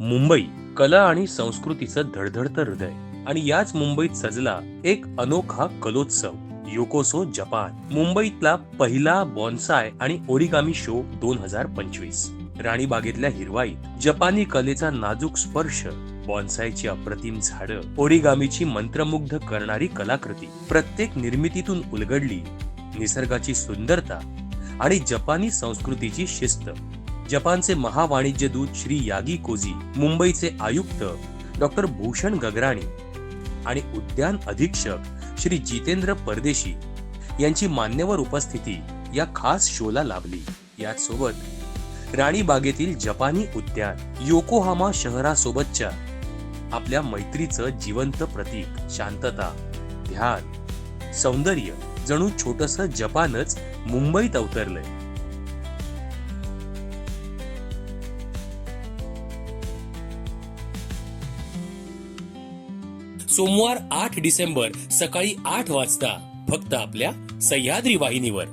मुंबई कला आणि संस्कृतीचं धडधडतं हृदय. आणि याच मुंबईत सजला एक अनोखा कलोत्सव योकोसो जपान. मुंबईतला पहिला बॉन्साय आणि ओरिगामी शो दोन हजार पंचवीस. राणीबागेतल्या हिरवाईत जपानी कलेचा नाजूक स्पर्श बॉन्सायची अप्रतिम झाडं ओरिगामीची मंत्रमुग्ध करणारी कलाकृती प्रत्येक निर्मितीतून उलगडली निसर्गाची सुंदरता आणि जपानी संस्कृतीची शिस्त. जपानचे महावाणिज्य दूत श्री यागी कोजी मुंबईचे आयुक्त डॉक्टर भूषण गगराणी आणि उद्यान अधीक्षक श्री जितेंद्र परदेशी यांची मान्यवर उपस्थिती या खास शोला लाभली. याचसोबत राणीबागेतील जपानी उद्यान योकोहामा शहरासोबतच्या आपल्या मैत्रीचं जिवंत प्रतीक शांतता ध्यान सौंदर्य जणू छोटस जपानच मुंबईत अवतरलंय. सोमवार आठ डिसेंबर सकाळी आठ वाजता. फक्त आपल्या सह्याद्री वाहिनीवर.